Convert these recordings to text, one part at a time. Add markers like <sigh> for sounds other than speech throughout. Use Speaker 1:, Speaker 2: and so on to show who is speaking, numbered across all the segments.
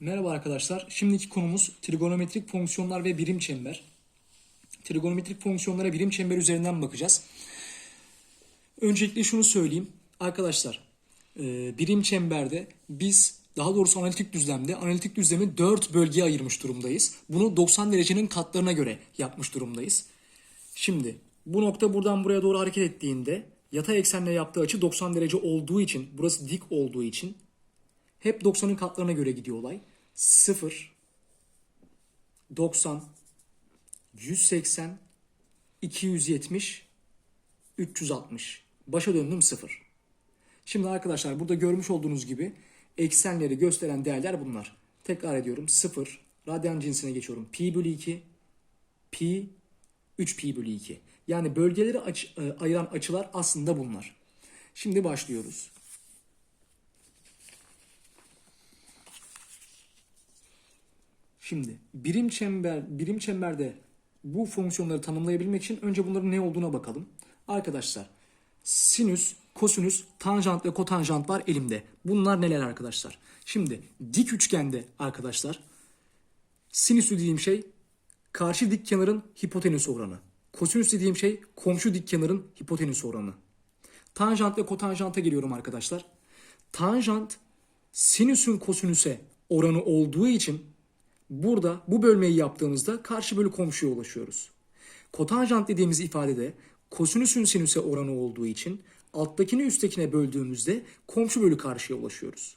Speaker 1: Merhaba arkadaşlar. Şimdiki konumuz trigonometrik fonksiyonlar ve birim çember. Trigonometrik fonksiyonlara birim çember üzerinden bakacağız. Öncelikle şunu söyleyeyim. Arkadaşlar, e, birim çemberde biz daha doğrusu analitik düzlemde analitik düzlemi 4 bölgeye ayırmış durumdayız. Bunu 90 derecenin katlarına göre yapmış durumdayız. Şimdi bu nokta buradan buraya doğru hareket ettiğinde yatay eksenle yaptığı açı 90 derece olduğu için, burası dik olduğu için hep 90'ın katlarına göre gidiyor olay. 0, 90, 180, 270, 360. Başa döndüm 0. Şimdi arkadaşlar burada görmüş olduğunuz gibi eksenleri gösteren değerler bunlar. Tekrar ediyorum 0, radyan cinsine geçiyorum. Pi bölü 2, pi, 3 pi bölü 2. Yani bölgeleri aç- e, ayıran açılar aslında bunlar. Şimdi başlıyoruz. Şimdi birim çember birim çemberde bu fonksiyonları tanımlayabilmek için önce bunların ne olduğuna bakalım. Arkadaşlar sinüs, kosinüs, tanjant ve kotanjant var elimde. Bunlar neler arkadaşlar? Şimdi dik üçgende arkadaşlar sinüs dediğim şey karşı dik kenarın hipotenüs oranı. Kosinüs dediğim şey komşu dik kenarın hipotenüs oranı. Tanjant ve kotanjanta geliyorum arkadaşlar. Tanjant sinüsün kosinüse oranı olduğu için burada bu bölmeyi yaptığımızda karşı bölü komşuya ulaşıyoruz. Kotanjant dediğimiz ifadede kosinüsün sinüse oranı olduğu için alttakini üsttekine böldüğümüzde komşu bölü karşıya ulaşıyoruz.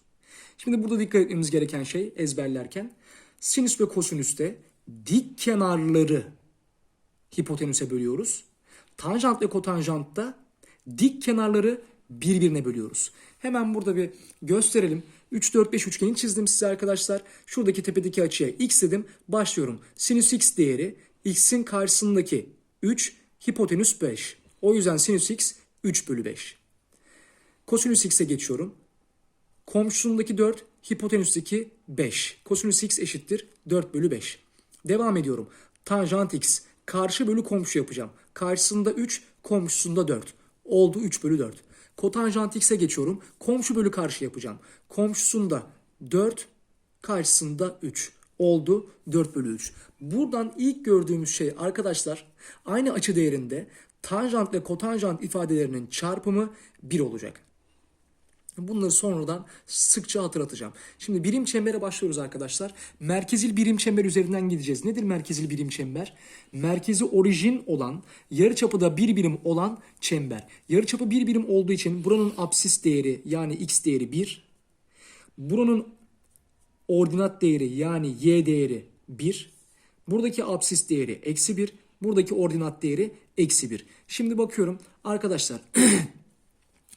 Speaker 1: Şimdi burada dikkat etmemiz gereken şey ezberlerken sinüs ve kosinüste dik kenarları hipotenüse bölüyoruz. Tanjant ve kotanjantta dik kenarları birbirine bölüyoruz. Hemen burada bir gösterelim. 3, 4, 5 üçgeni çizdim size arkadaşlar. Şuradaki tepedeki açıya x dedim. Başlıyorum. Sinüs x değeri x'in karşısındaki 3, hipotenüs 5. O yüzden sinüs x 3 bölü 5. Kosinüs x'e geçiyorum. Komşusundaki 4, hipotenüsteki 5. Kosinüs x eşittir 4 bölü 5. Devam ediyorum. Tanjant x karşı bölü komşu yapacağım. Karşısında 3, komşusunda 4. Oldu 3 bölü 4. Kotanjant x'e geçiyorum. Komşu bölü karşı yapacağım. Komşusunda 4, karşısında 3. Oldu 4 bölü 3. Buradan ilk gördüğümüz şey arkadaşlar aynı açı değerinde tanjant ve kotanjant ifadelerinin çarpımı 1 olacak. Bunları sonradan sıkça hatırlatacağım. Şimdi birim çembere başlıyoruz arkadaşlar. Merkezil birim çember üzerinden gideceğiz. Nedir merkezil birim çember? Merkezi orijin olan, yarıçapı da bir birim olan çember. Yarıçapı bir birim olduğu için buranın apsis değeri yani x değeri 1. Buranın ordinat değeri yani y değeri 1. Buradaki apsis değeri eksi 1. Buradaki ordinat değeri eksi 1. Şimdi bakıyorum arkadaşlar <clears throat>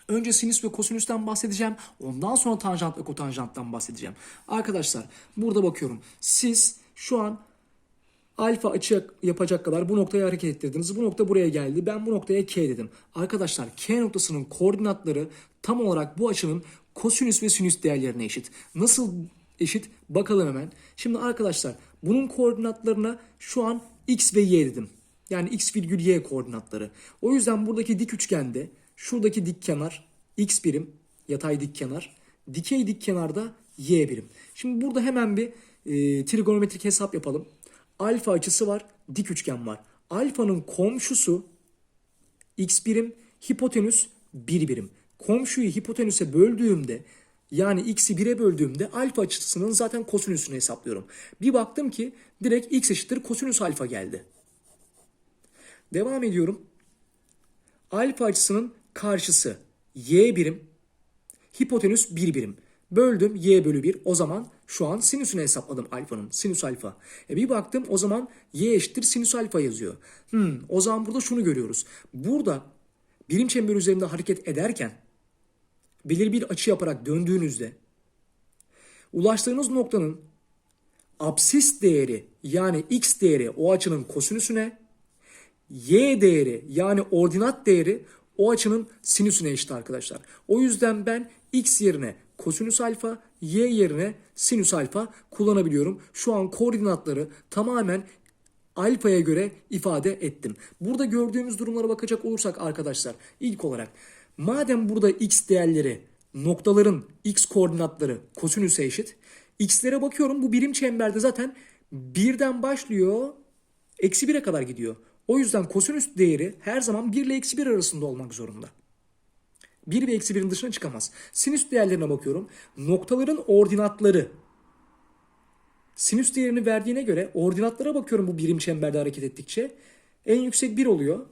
Speaker 1: Önce sinüs ve kosinüsten bahsedeceğim. Ondan sonra tanjant ve kotanjanttan bahsedeceğim. Arkadaşlar burada bakıyorum. Siz şu an alfa açı yapacak kadar bu noktaya hareket ettirdiniz. Bu nokta buraya geldi. Ben bu noktaya K dedim. Arkadaşlar K noktasının koordinatları tam olarak bu açının kosinüs ve sinüs değerlerine eşit. Nasıl eşit? Bakalım hemen. Şimdi arkadaşlar bunun koordinatlarına şu an x ve y dedim. Yani x virgül y koordinatları. O yüzden buradaki dik üçgende şuradaki dik kenar x birim, yatay dik kenar, dikey dik kenarda y birim. Şimdi burada hemen bir e, trigonometrik hesap yapalım. Alfa açısı var, dik üçgen var. Alfanın komşusu x birim, hipotenüs 1 birim. Komşuyu hipotenüse böldüğümde yani x'i 1'e böldüğümde alfa açısının zaten kosinüsünü hesaplıyorum. Bir baktım ki direkt x eşittir kosinüs alfa geldi. Devam ediyorum. Alfa açısının karşısı y birim, hipotenüs 1 birim. Böldüm y bölü 1. O zaman şu an sinüsünü hesapladım alfanın. Sinüs alfa. E bir baktım o zaman y eşittir sinüs alfa yazıyor. Hmm, o zaman burada şunu görüyoruz. Burada birim çember üzerinde hareket ederken belirli bir açı yaparak döndüğünüzde ulaştığınız noktanın absis değeri yani x değeri o açının kosinüsüne y değeri yani ordinat değeri o açının sinüsüne eşit arkadaşlar. O yüzden ben x yerine kosinüs alfa, y yerine sinüs alfa kullanabiliyorum. Şu an koordinatları tamamen alfaya göre ifade ettim. Burada gördüğümüz durumlara bakacak olursak arkadaşlar ilk olarak madem burada x değerleri noktaların x koordinatları kosinüse eşit X'lere bakıyorum bu birim çemberde zaten birden başlıyor eksi 1'e kadar gidiyor. O yüzden kosinüs değeri her zaman 1 ile eksi 1 arasında olmak zorunda. 1 ve eksi 1'in dışına çıkamaz. Sinüs değerlerine bakıyorum. Noktaların ordinatları sinüs değerini verdiğine göre ordinatlara bakıyorum bu birim çemberde hareket ettikçe. En yüksek 1 oluyor.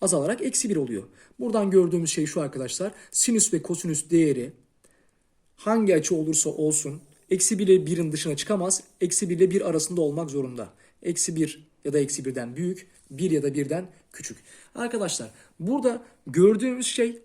Speaker 1: Azalarak eksi 1 oluyor. Buradan gördüğümüz şey şu arkadaşlar. Sinüs ve kosinüs değeri hangi açı olursa olsun eksi 1 ile 1'in dışına çıkamaz. Eksi 1 ile 1 arasında olmak zorunda. Eksi 1 ya da eksi 1'den büyük, 1 ya da 1'den küçük. Arkadaşlar burada gördüğümüz şey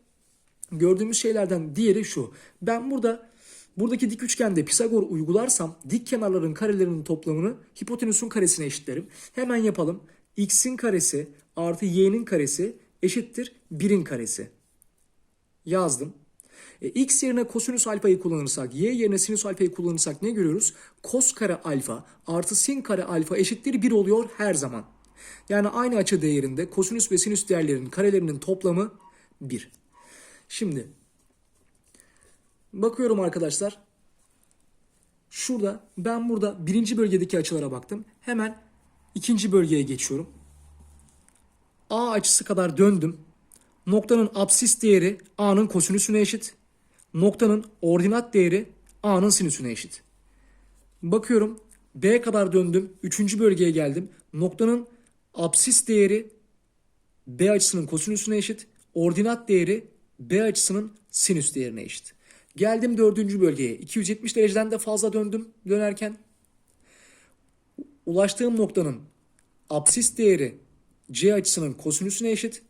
Speaker 1: gördüğümüz şeylerden diğeri şu. Ben burada buradaki dik üçgende Pisagor uygularsam dik kenarların karelerinin toplamını hipotenüsün karesine eşitlerim. Hemen yapalım. X'in karesi artı y'nin karesi eşittir 1'in karesi. Yazdım. E, x yerine kosinüs alfayı kullanırsak, y yerine sinüs alfayı kullanırsak ne görüyoruz? Kos kare alfa artı sin kare alfa eşittir 1 oluyor her zaman. Yani aynı açı değerinde kosinüs ve sinüs değerlerinin karelerinin toplamı 1. Şimdi bakıyorum arkadaşlar. Şurada ben burada birinci bölgedeki açılara baktım. Hemen ikinci bölgeye geçiyorum. A açısı kadar döndüm. Noktanın absis değeri A'nın kosinüsüne eşit. Noktanın ordinat değeri A'nın sinüsüne eşit. Bakıyorum B kadar döndüm. Üçüncü bölgeye geldim. Noktanın absis değeri B açısının kosinüsüne eşit. Ordinat değeri B açısının sinüs değerine eşit. Geldim dördüncü bölgeye. 270 dereceden de fazla döndüm dönerken. Ulaştığım noktanın absis değeri C açısının kosinüsüne eşit.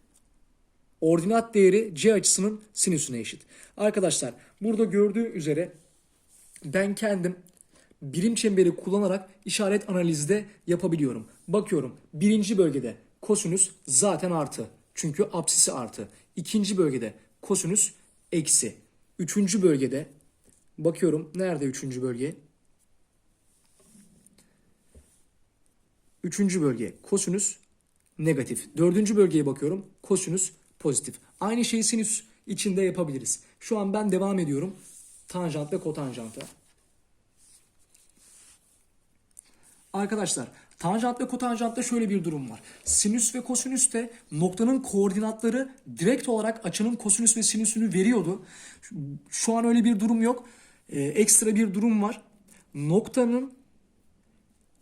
Speaker 1: Ordinat değeri C açısının sinüsüne eşit. Arkadaşlar burada gördüğü üzere ben kendim birim çemberi kullanarak işaret analizi de yapabiliyorum. Bakıyorum birinci bölgede kosinüs zaten artı. Çünkü apsisi artı. İkinci bölgede kosinüs eksi. Üçüncü bölgede bakıyorum nerede üçüncü bölge? Üçüncü bölge kosinüs negatif. Dördüncü bölgeye bakıyorum kosinüs pozitif. Aynı şeyi sinüs içinde yapabiliriz. Şu an ben devam ediyorum. Tanjant ve kotanjanta. Arkadaşlar tanjant ve kotanjantta şöyle bir durum var. Sinüs ve kosinüste noktanın koordinatları direkt olarak açının kosinüs ve sinüsünü veriyordu. Şu an öyle bir durum yok. Ee, ekstra bir durum var. Noktanın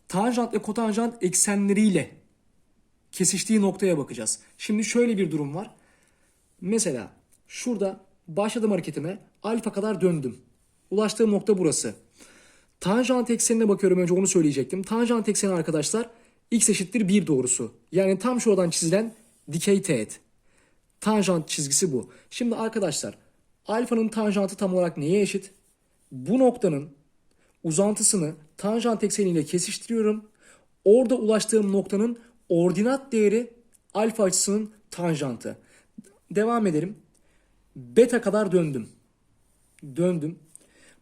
Speaker 1: tanjant ve kotanjant eksenleriyle kesiştiği noktaya bakacağız. Şimdi şöyle bir durum var. Mesela şurada başladım hareketime alfa kadar döndüm. Ulaştığım nokta burası. Tanjant eksenine bakıyorum önce onu söyleyecektim. Tanjant ekseni arkadaşlar x eşittir 1 doğrusu. Yani tam şuradan çizilen dikey teğet. Tanjant çizgisi bu. Şimdi arkadaşlar alfanın tanjantı tam olarak neye eşit? Bu noktanın uzantısını tanjant ekseniyle kesiştiriyorum. Orada ulaştığım noktanın ordinat değeri alfa açısının tanjantı. Devam edelim. Beta kadar döndüm. Döndüm.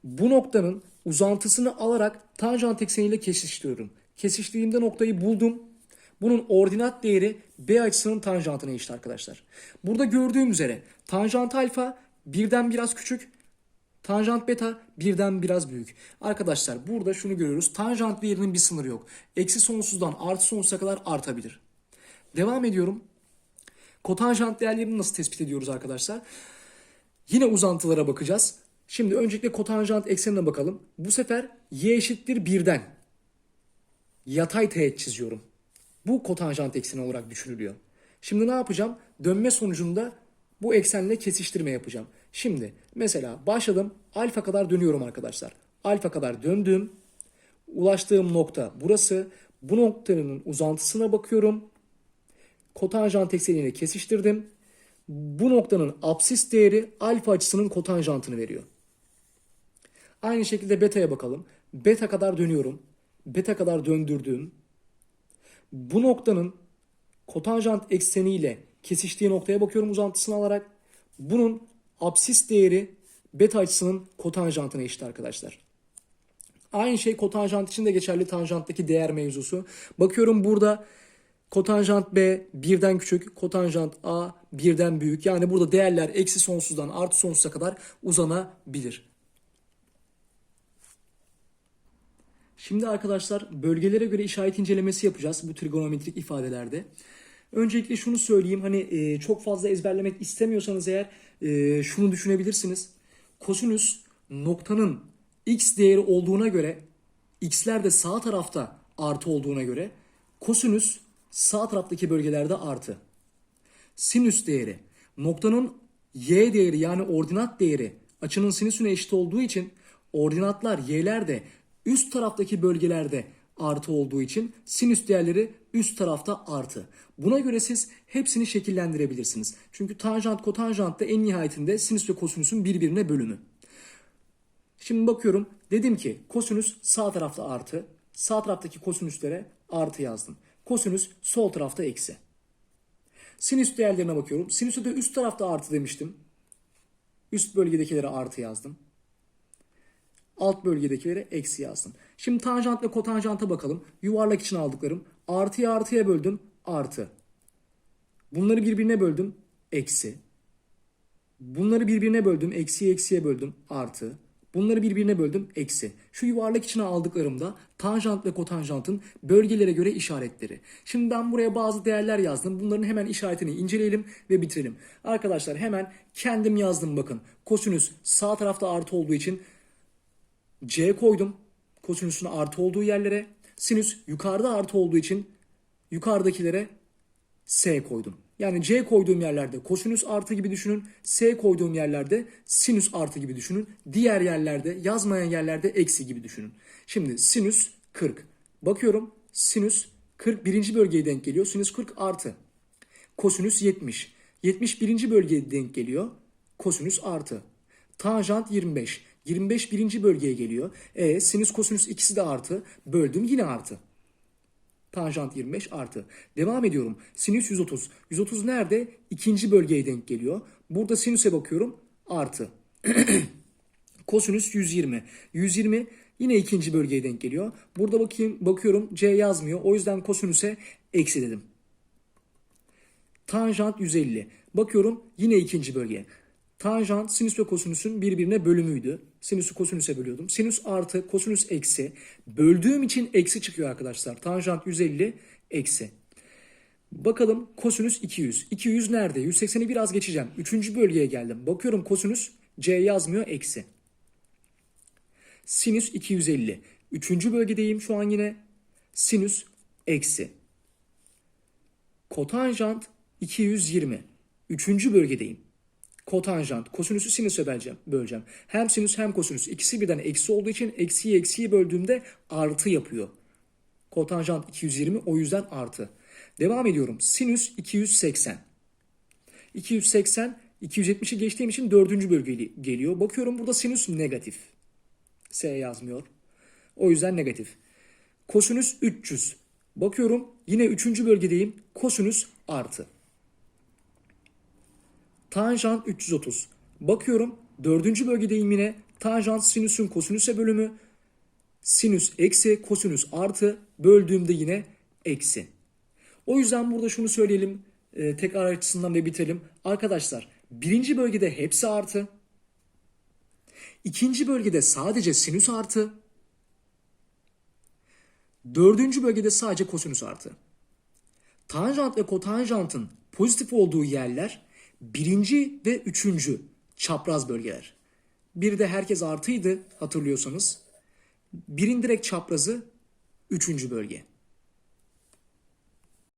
Speaker 1: Bu noktanın uzantısını alarak tanjant ekseniyle kesiştiriyorum. Kesiştiğimde noktayı buldum. Bunun ordinat değeri B açısının tanjantına eşit arkadaşlar. Burada gördüğüm üzere tanjant alfa birden biraz küçük, tanjant beta birden biraz büyük. Arkadaşlar burada şunu görüyoruz. Tanjant değerinin bir sınırı yok. Eksi sonsuzdan artı sonsuza kadar artabilir. Devam ediyorum. Kotanjant değerlerini nasıl tespit ediyoruz arkadaşlar? Yine uzantılara bakacağız. Şimdi öncelikle kotanjant eksenine bakalım. Bu sefer y eşittir 1'den yatay teğet çiziyorum. Bu kotanjant ekseni olarak düşünülüyor. Şimdi ne yapacağım? Dönme sonucunda bu eksenle kesiştirme yapacağım. Şimdi mesela başladım alfa kadar dönüyorum arkadaşlar. Alfa kadar döndüm. Ulaştığım nokta burası. Bu noktanın uzantısına bakıyorum. Kotanjant ekseniyle kesiştirdim. Bu noktanın absis değeri alfa açısının kotanjantını veriyor. Aynı şekilde beta'ya bakalım. Beta kadar dönüyorum. Beta kadar döndürdüğüm bu noktanın kotanjant ekseniyle kesiştiği noktaya bakıyorum uzantısını alarak. Bunun absis değeri beta açısının kotanjantına eşit arkadaşlar. Aynı şey kotanjant için de geçerli tanjanttaki değer mevzusu. Bakıyorum burada kotanjant B birden küçük, kotanjant A birden büyük. Yani burada değerler eksi sonsuzdan artı sonsuza kadar uzanabilir. Şimdi arkadaşlar bölgelere göre işaret incelemesi yapacağız bu trigonometrik ifadelerde. Öncelikle şunu söyleyeyim hani e, çok fazla ezberlemek istemiyorsanız eğer e, şunu düşünebilirsiniz. Kosinüs noktanın x değeri olduğuna göre x'ler de sağ tarafta artı olduğuna göre kosinüs sağ taraftaki bölgelerde artı. Sinüs değeri noktanın y değeri yani ordinat değeri açının sinüsüne eşit olduğu için ordinatlar y'ler de üst taraftaki bölgelerde artı olduğu için sinüs değerleri üst tarafta artı. Buna göre siz hepsini şekillendirebilirsiniz. Çünkü tanjant kotanjant da en nihayetinde sinüs ve kosinüsün birbirine bölümü. Şimdi bakıyorum. Dedim ki kosinüs sağ tarafta artı. Sağ taraftaki kosinüslere artı yazdım. Kosinüs sol tarafta eksi. Sinüs değerlerine bakıyorum. Sinüsü de üst tarafta artı demiştim. Üst bölgedekilere artı yazdım. Alt bölgedekilere eksi yazdım. Şimdi tanjant ve kotanjanta bakalım. Yuvarlak için aldıklarım. Artıya artıya böldüm. Artı. Bunları birbirine böldüm. Eksi. Bunları birbirine böldüm. Eksiye eksiye böldüm. Artı. Bunları birbirine böldüm. Eksi. Şu yuvarlak içine aldıklarımda tanjant ve kotanjantın bölgelere göre işaretleri. Şimdi ben buraya bazı değerler yazdım. Bunların hemen işaretini inceleyelim ve bitirelim. Arkadaşlar hemen kendim yazdım bakın. Kosinüs sağ tarafta artı olduğu için C koydum. Kosinüsün artı olduğu yerlere. Sinüs yukarıda artı olduğu için yukarıdakilere S koydum. Yani C koyduğum yerlerde kosinüs artı gibi düşünün. S koyduğum yerlerde sinüs artı gibi düşünün. Diğer yerlerde yazmayan yerlerde eksi gibi düşünün. Şimdi sinüs 40. Bakıyorum sinüs 40 birinci bölgeye denk geliyor. Sinüs 40 artı. Kosinüs 70. 71. bölgeye denk geliyor. Kosinüs artı. Tanjant 25. 25 birinci bölgeye geliyor. E sinüs kosinüs ikisi de artı. Böldüm yine artı. Tanjant 25 artı. Devam ediyorum. Sinüs 130. 130 nerede? İkinci bölgeye denk geliyor. Burada sinüse bakıyorum. Artı. <clears throat> Kosinüs 120. 120 yine ikinci bölgeye denk geliyor. Burada bakayım bakıyorum C yazmıyor. O yüzden kosinüse eksi dedim. Tanjant 150. Bakıyorum yine ikinci bölge. Tanjant sinüs ve kosinüsün birbirine bölümüydü. Sinüsü kosinüse bölüyordum. Sinüs artı kosinüs eksi. Böldüğüm için eksi çıkıyor arkadaşlar. Tanjant 150 eksi. Bakalım kosinüs 200. 200 nerede? 180'i biraz geçeceğim. Üçüncü bölgeye geldim. Bakıyorum kosinüs C yazmıyor eksi. Sinüs 250. Üçüncü bölgedeyim şu an yine. Sinüs eksi. Kotanjant 220. Üçüncü bölgedeyim. Kotanjant, kosinüsü sinüse böleceğim. böleceğim. Hem sinüs hem kosinüs. İkisi birden eksi olduğu için eksiyi eksiyi böldüğümde artı yapıyor. Kotanjant 220 o yüzden artı. Devam ediyorum. Sinüs 280. 280 270'i geçtiğim için dördüncü bölge geliyor. Bakıyorum burada sinüs negatif. S yazmıyor. O yüzden negatif. Kosinüs 300. Bakıyorum yine üçüncü bölgedeyim. Kosinüs artı. Tanjant 330. Bakıyorum dördüncü bölgedeyim yine. Tanjant sinüsün kosinüse bölümü. Sinüs eksi kosinüs artı böldüğümde yine eksi. O yüzden burada şunu söyleyelim e, tekrar açısından ve bitirelim. Arkadaşlar birinci bölgede hepsi artı. İkinci bölgede sadece sinüs artı. Dördüncü bölgede sadece kosinüs artı. Tanjant ve kotanjantın pozitif olduğu yerler birinci ve üçüncü çapraz bölgeler. Bir de herkes artıydı hatırlıyorsanız. Birin direkt çaprazı üçüncü bölge.